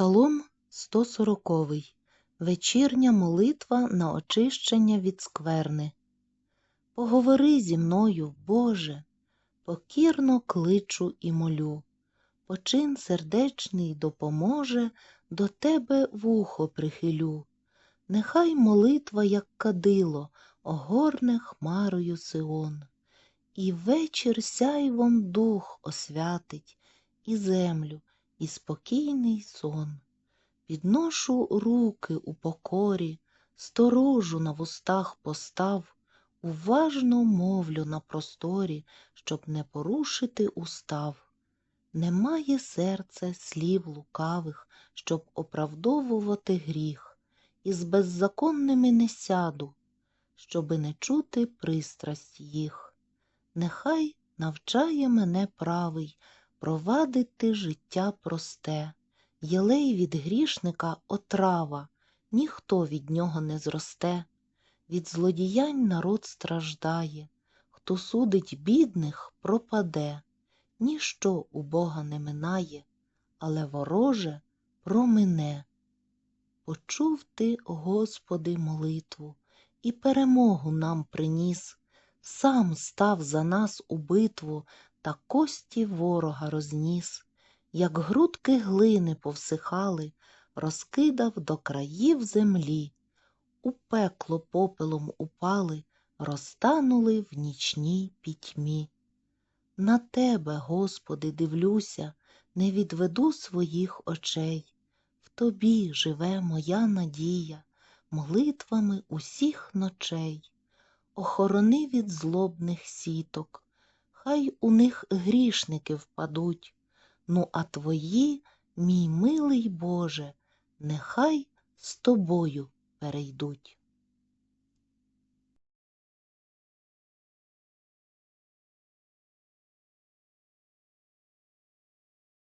Псалом 140. Вечірня молитва на очищення від скверни. Поговори зі мною, Боже, покірно кличу і молю. Почин сердечний допоможе, до Тебе вухо прихилю. Нехай молитва, як кадило, огорне хмарою Сион. І вечір сяйвом дух освятить, і землю, і спокійний сон. Підношу руки у покорі, сторожу на вустах постав, уважно мовлю на просторі, щоб не порушити устав. Немає серце слів лукавих, щоб оправдовувати гріх, і з беззаконними не сяду, щоби не чути пристрасть їх. Нехай навчає мене правий провадити життя просте. Єлей від грішника отрава, ніхто від нього не зросте. Від злодіянь народ страждає, хто судить бідних, пропаде. Ніщо у Бога не минає, але вороже промине. Почув ти, Господи, молитву, і перемогу нам приніс, сам став за нас у битву та кості ворога розніс як грудки глини повсихали, розкидав до країв землі, у пекло попелом упали, розтанули в нічній пітьмі. На тебе, Господи, дивлюся, не відведу своїх очей. В тобі живе моя надія, молитвами усіх ночей. Охорони від злобних сіток, хай у них грішники впадуть. Ну, а твої, мій милий Боже, нехай з тобою перейдуть.